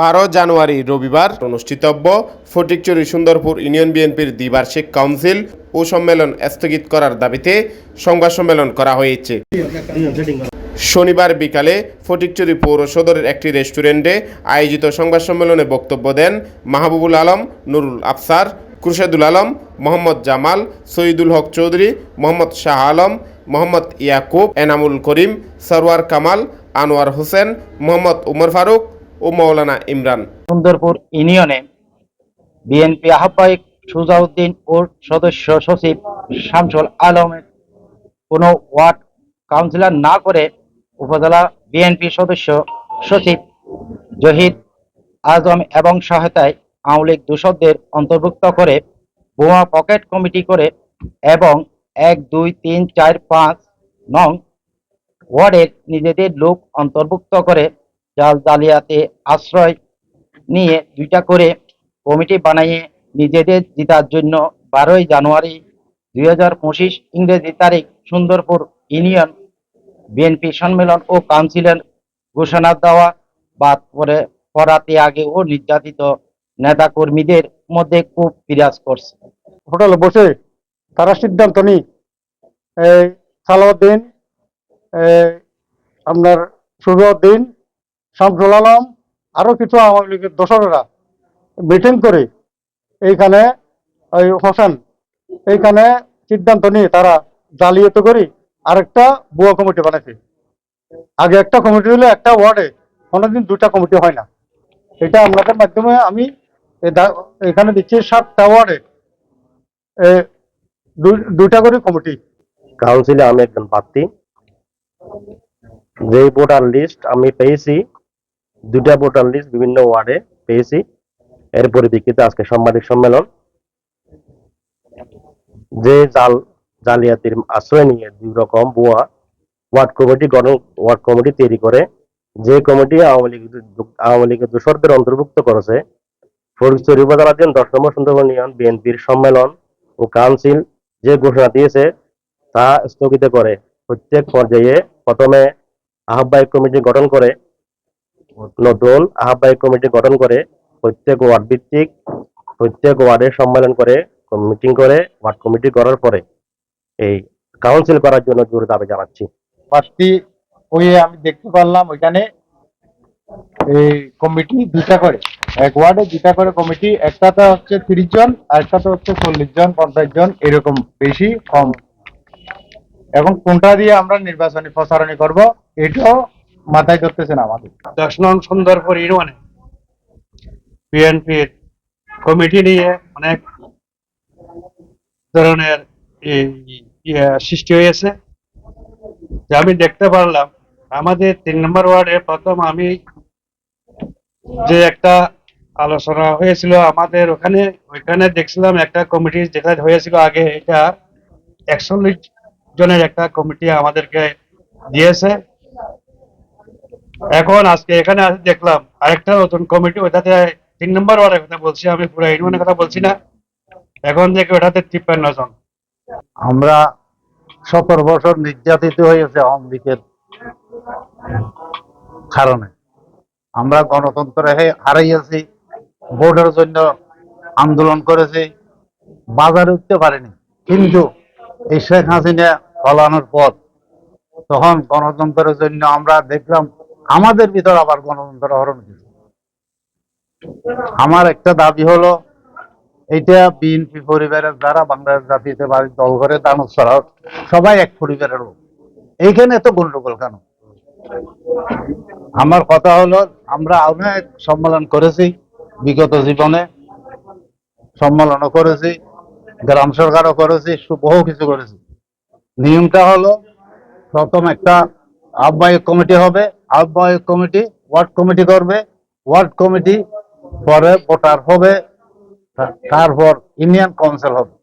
বারো জানুয়ারি, রবিবার, অনুষ্ঠিতব্য ফটিকচুরি সুন্দরপুর ইউনিয়ন বিএনপির দ্বিবার্ষিক কাউন্সিল ও সম্মেলন স্থগিত করার দাবিতে সংবাদ সম্মেলন করা হয়েছে। শনিবার বিকালে ফটিকচুরি পৌর সদরের একটি রেস্টুরেন্টে আয়োজিত সংবাদ সম্মেলনে বক্তব্য দেন মাহবুবুল আলম, নুরুল আফসার, খুরশেদুল আলম, মোহাম্মদ জামাল সঈদুল হক চৌধুরী, মোহাম্মদ শাহ আলম, মোহাম্মদ ইয়াকুব, এনামুল করিম, সরওয়ার কামাল, আনোয়ার হোসেন, মোহাম্মদ উমর ফারুক ও মৌলানা ইমরান। সুন্দরপুর ইউনিয়নে বিএনপি আহ্বায়ক সুজাউদ্দিন ও সদস্য সচিব শামসুল আলমের কোনো ওয়ার্ড কাউন্সিলর না করে উপজেলা বিএনপি সদস্য সচিব জহিদ আজম এবং সহায়তায় আওয়ামী লীগ দূষকদের অন্তর্ভুক্ত করে বোমা পকেট কমিটি করে এবং এক, দুই, তিন, চার, পাঁচ নং ওয়ার্ডের নিজেদের লোক অন্তর্ভুক্ত করে জাল জালিয়াতে আশ্রয় নিয়ে দুইটা করে কমিটি বানিয়ে নিজেদের জিতার জন্য বারোই জানুয়ারি দুই হাজার পঁচিশ ইংরেজি তারিখ সুন্দরপুর ইউনিয়ন বিএনপি সম্মেলন ও কাউন্সিলের ঘোষণা দেওয়া বাদ পরে পড়াতে আগে ও নির্যাতিত নেতা কর্মীদের মধ্যে খুব বিরাজ করছে। হোটেলে বসে তারা সিদ্ধান্ত নি সালাউদ্দিন আপনার সুরউদ্দিন শামসুল আলম আরও কিছু আওয়ামী লীগের দোসরেরা মিটিং করে এইখানে ওই হোসেন এইখানে সিদ্ধান্ত নিয়ে তারা জালিয়াতি করি আরেকটা বুয়া কমিটি বানাইছে। আগে একটা কমিটি হলে একটা ওয়ার্ডে কোনোদিন দুটা কমিটি হয় না। এটা আপনাদের মাধ্যমে আমি এখানে দিচ্ছি সাতটা ওয়ার্ডে। এ, দু- দুইটা করে কমিটি। কাউন্সিলে আমি একজন প্রার্থী। যে ভোটার লিস্ট আমি পেয়েছি দুটা ভোটার লিস্ট বিভিন্ন ওয়ার্ডে পেয়েছি। এর পরিপ্রেক্ষিতে আজকে সাংবাদিক সম্মেলন। যে জাল, জালিয়াতির আশ্রয় নিয়ে দুই রকম বুয়া ওয়ার্ড কমিটি গঠন ওয়ার্ড কমিটি তৈরি করে। যে কমিটি আওয়ামী লীগ, আওয়ামী লীগের দোসরদের অন্তর্ভুক্ত করেছে। ফরিদপুর উপজেলাধীন দশ নম্বর সুন্দরবন ইউনিয়ন বিএনপির সম্মেলন ও কাউন্সিল যে ঘোষণা দিয়েছে তা স্থগিত করে। প্রত্যেক পর্যায়ে প্রথমে আহ্বায়ক কমিটি গঠন করে নতুন আহ্বায়ক কমিটি গঠন করে, প্রত্যেক ওয়ার্ড ভিত্তিক, প্রত্যেক ওয়ার্ডে সম্মেলন করে, মিটিং করে, ওয়ার্ড কমিটি করার পরে এই কাউন্সিল করার জন্য জোর দাবি জানাচ্ছি। প্রার্থী ওই আমি দেখতে পারলাম, ওইখানে এই কমিটি দুটা করে। এক ওয়ার্ডে দুটা করে কমিটি, একটাতে হচ্ছে তিরিশ জন, আর একটাতে হচ্ছে চল্লিশ জন, পঞ্চাশ জন, এরকম বেশি কম। এবং কোনটা দিয়ে আমরা নির্বাচনী প্রচারণী করব, এটাও মাথায় ধরতেছে না আমাদের দশ নং সুন্দরপুর ইউনিয়নে বিএনপির কমিটি নিয়ে অনেক ধরনের ইয়ে সৃষ্টি হয়েছে। যা আমি দেখতে পারলাম, আমাদের তিন নম্বর ওয়ার্ডে প্রথম আমি যে একটা আলোচনা হয়েছিল আমাদের ওখানে, ওইখানে দেখছিলাম একটা কমিটি যেটা হয়েছিল আগে, এটা একচল্লিশ জনের একটা কমিটি আমাদেরকে দিয়েছে। এখন আজকে এখানে দেখলাম আরেকটা নতুন কমিটি ওটাতে তিন নম্বর ওয়ার্ডের কথা বলছি, আমি পুরো ইউনিয়নের কথা বলছি না। এখন দেখি ওটাতে তিপ্পান্ন জন। আমরা সতেরো বছর নির্যাতিত হয়েছে আওয়ামী লীগের কারণে। আমরা গণতন্ত্র হারাইয়াছি, ভোটের জন্য আন্দোলন করেছি, বাজারে উঠতে পারিনি। কিন্তু এই শেখ হাসিনা পালানোর পর তখন গণতন্ত্রের জন্য আমরা দেখলাম আমাদের ভিতর আবার গণতন্ত্র হরণ হয়েছে আমার একটা দাবি হলো এটা বিএনপি পরিবারের দ্বারা বাংলাদেশ জাতীয় বাড়ির দল করে দানব ছাড়াও সবাই এক পরিবারের লোক। এইখানে এত গন্ডগোল কেন? আমার কথা হলো, আমরা অনেক সম্মেলন করেছি, বিগত জীবনে সম্মেলনও করেছি, গ্রাম সরকারও করেছি বহু কিছু করেছি। নিয়মটা হলো, প্রথম একটা আহ্বায়ক কমিটি হবে আহ্বায়ক কমিটি ওয়ার্ড কমিটি করবে ওয়ার্ড কমিটি পরে ভোটার হবে তারপর ইউনিয়ন কাউন্সিল হবে।